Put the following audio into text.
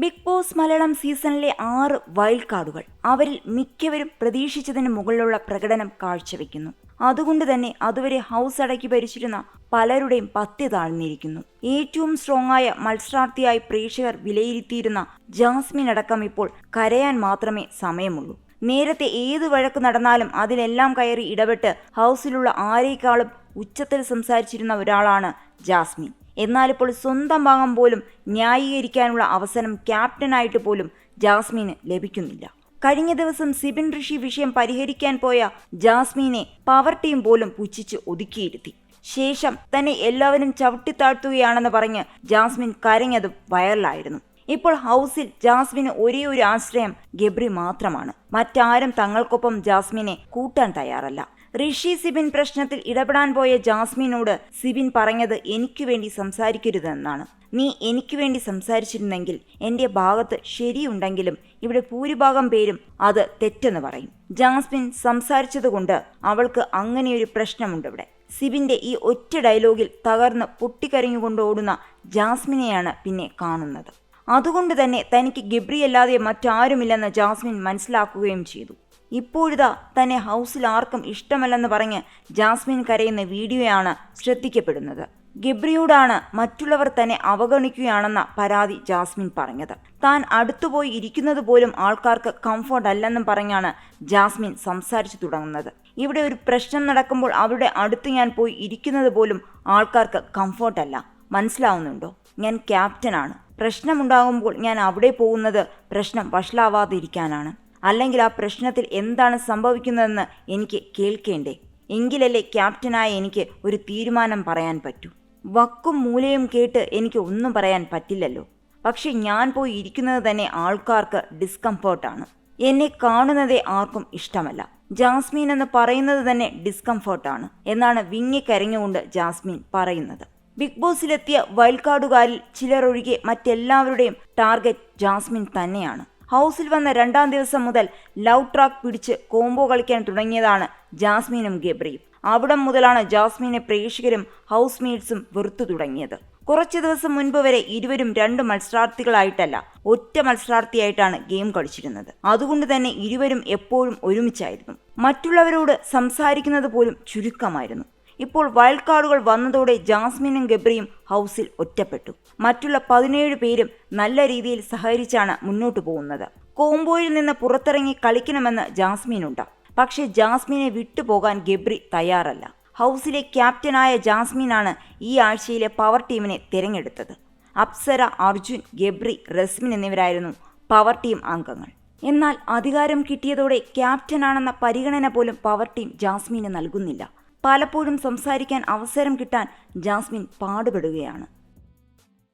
Big boss Malayalam സീസണിലെ ആറ് wild കാർഡുകൾ അവരിൽ മിക്കവരും പ്രതീക്ഷിച്ചതിന് മുകളിലുള്ള പ്രകടനം കാഴ്ചവെക്കുന്നു. അതുകൊണ്ട് തന്നെ അതുവരെ ഹൗസ് അടക്കി ഭരിച്ചിരുന്ന പലരുടെയും പത്തി താഴ്ന്നിരിക്കുന്നു. ഏറ്റവും സ്ട്രോങ് ആയ മത്സരാർത്ഥിയായി പ്രേക്ഷകർ വിലയിരുത്തിയിരുന്ന ജാസ്മിൻ അടക്കം ഇപ്പോൾ കരയാൻ മാത്രമേ സമയമുള്ളൂ. നേരത്തെ ഏത് വഴക്ക് നടന്നാലും അതിലെല്ലാം കയറി ഇടപെട്ട് ഹൗസിലുള്ള ആരേക്കാളും ഉച്ചത്തിൽ സംസാരിച്ചിരുന്ന ഒരാളാണ് ജാസ്മിൻ. എന്നാൽ ഇപ്പോൾ സ്വന്തം ഭാഗം പോലും ന്യായീകരിക്കാനുള്ള അവസരം ക്യാപ്റ്റനായിട്ട് പോലും ജാസ്മിന് ലഭിക്കുന്നില്ല. കഴിഞ്ഞ ദിവസം സിബിൻ ഋഷി വിഷയം പരിഹരിക്കാൻ പോയ ജാസ്മിനെ പവർ ടീം പോലും പുച്ഛിച്ച് ഒതുക്കിയിരുത്തി. ശേഷം തന്നെ എല്ലാവരും ചവിട്ടിത്താഴ്ത്തുകയാണെന്ന് പറഞ്ഞ് ജാസ്മിൻ കരഞ്ഞതും വൈറലായിരുന്നു. ഇപ്പോൾ ഹൗസിൽ ജാസ്മിന് ഒരേ ഒരു ആശ്രയം ഗബ്രി മാത്രമാണ്. മറ്റാരും തങ്ങൾക്കൊപ്പം ജാസ്മിനെ കൂട്ടാൻ തയ്യാറല്ല. ഋഷി സിബിൻ പ്രശ്നത്തിൽ ഇടപെടാൻ പോയ ജാസ്മിനോട് സിബിൻ പറഞ്ഞത് എനിക്ക് വേണ്ടി സംസാരിക്കരുതെന്നാണ്. നീ എനിക്ക് വേണ്ടി സംസാരിച്ചിരുന്നെങ്കിൽ എന്റെ ഭാഗത്ത് ശരിയുണ്ടെങ്കിലും ഇവിടെ ഭൂരിഭാഗം പേരും അത് തെറ്റെന്ന് പറയും. ജാസ്മിൻ സംസാരിച്ചതുകൊണ്ട് അവൾക്ക് അങ്ങനെയൊരു പ്രശ്നമുണ്ട് ഇവിടെ. സിബിന്റെ ഈ ഒറ്റ ഡയലോഗിൽ തകർന്ന് പൊട്ടിക്കരഞ്ഞുകൊണ്ട് ഓടുന്ന ജാസ്മിനെയാണ് പിന്നെ കാണുന്നത്. അതുകൊണ്ട് തന്നെ തനിക്ക് ഗബ്രിയല്ലാതെ മറ്റാരുമില്ലെന്ന് ജാസ്മിൻ മനസ്സിലാക്കുകയും ചെയ്തു. ഇപ്പോഴിതാ തന്നെ ഹൗസിൽ ആർക്കും ഇഷ്ടമല്ലെന്ന് പറഞ്ഞ് ജാസ്മിൻ കരയുന്ന വീഡിയോയാണ് ശ്രദ്ധിക്കപ്പെടുന്നത്. ഗബ്രിയോടാണ് മറ്റുള്ളവർ തന്നെ അവഗണിക്കുകയാണെന്ന പരാതി ജാസ്മിൻ പറഞ്ഞത്. താൻ അടുത്തുപോയി ഇരിക്കുന്നത് പോലും ആൾക്കാർക്ക് കംഫർട്ട് അല്ലെന്നും പറഞ്ഞാണ് ജാസ്മിൻ സംസാരിച്ചു തുടങ്ങുന്നത്. ഇവിടെ ഒരു പ്രശ്നം നടക്കുമ്പോൾ അവരുടെ അടുത്ത് ഞാൻ പോയി ഇരിക്കുന്നത് പോലും ആൾക്കാർക്ക് കംഫർട്ടല്ല മനസ്സിലാവുന്നുണ്ടോ? ഞാൻ ക്യാപ്റ്റനാണ് പ്രശ്നമുണ്ടാകുമ്പോൾ ഞാൻ അവിടെ പോകുന്നത് പ്രശ്നം വഷളാവാതിരിക്കാനാണ്. അല്ലെങ്കിൽ ആ പ്രശ്നത്തിൽ എന്താണ് സംഭവിക്കുന്നതെന്ന് എനിക്ക് കേൾക്കേണ്ടേ? എങ്കിലല്ലേ ക്യാപ്റ്റനായ എനിക്ക് ഒരു തീരുമാനം പറയാൻ പറ്റൂ. വക്കും മൂലയും കേട്ട് എനിക്ക് ഒന്നും പറയാൻ പറ്റില്ലല്ലോ. പക്ഷെ ഞാൻ പോയി ഇരിക്കുന്നത് തന്നെ ആൾക്കാർക്ക് ഡിസ്കംഫേർട്ടാണ് എന്നെ കാണുന്നതേ ആർക്കും ഇഷ്ടമല്ല. ജാസ്മീൻ എന്ന് പറയുന്നത് തന്നെ ഡിസ്കംഫേർട്ടാണ് എന്നാണ് വിങ്ങിക്കരഞ്ഞുകൊണ്ട് ജാസ്മീൻ പറയുന്നത്. ബിഗ് ബോസിലെത്തിയ വൈൽഡ് കാർഡുകാരിൽ ഒഴികെ മറ്റെല്ലാവരുടെയും ടാർഗറ്റ് ജാസ്മിൻ തന്നെയാണ്. ഹൗസിൽ വന്ന രണ്ടാം ദിവസം മുതൽ ലവ് ട്രാക്ക് പിടിച്ച് കോംബോ കളിക്കാൻ തുടങ്ങിയതാണ് ജാസ്മിനും ഗബ്രിയും അവിടം മുതലാണ് ജാസ്മിനെ പ്രേക്ഷകരും ഹൗസ് മേറ്റ്സും വെറുത്തു തുടങ്ങിയത്. കുറച്ചു ദിവസം മുൻപ് വരെ ഇരുവരും രണ്ട് മത്സരാർത്ഥികളായിട്ടല്ല ഒറ്റ മത്സരാർത്ഥിയായിട്ടാണ് ഗെയിം കളിച്ചിരുന്നത്. അതുകൊണ്ട് തന്നെ ഇരുവരും എപ്പോഴും ഒരുമിച്ചായിരുന്നു. മറ്റുള്ളവരോട് സംസാരിക്കുന്നത് പോലും ചുരുക്കമായിരുന്നു. ഇപ്പോൾ വൈൽഡ് കാർഡുകൾ വന്നതോടെ ജാസ്മിനും ഗബ്രിയും ഹൗസിൽ ഒറ്റപ്പെട്ടു. മറ്റുള്ള പതിനേഴ് പേരും നല്ല രീതിയിൽ സഹകരിച്ചാണ് മുന്നോട്ടു പോകുന്നത്. കോംബോയിൽ നിന്ന് പുറത്തിറങ്ങി കളിക്കണമെന്ന് ജാസ്മിനുണ്ട്. പക്ഷേ ജാസ്മിനെ വിട്ടുപോകാൻ ഗബ്രി തയ്യാറല്ല. ഹൗസിലെ ക്യാപ്റ്റനായ ജാസ്മിനാണ് ഈ ആഴ്ചയിലെ പവർ ടീമിനെ തിരഞ്ഞെടുത്തത്. അപ്സര അർജുൻ ഗബ്രി റസ്മിൻ എന്നിവരായിരുന്നു പവർ ടീം അംഗങ്ങൾ. എന്നാൽ അധികാരം കിട്ടിയതോടെ ക്യാപ്റ്റനാണെന്ന പരിഗണന പോലും പവർ ടീം ജാസ്മിന് നൽകുന്നില്ല. പലപ്പോഴും സംസാരിക്കാൻ അവസരം കിട്ടാൻ ജാസ്മിൻ പാടുപെടുകയാണ്.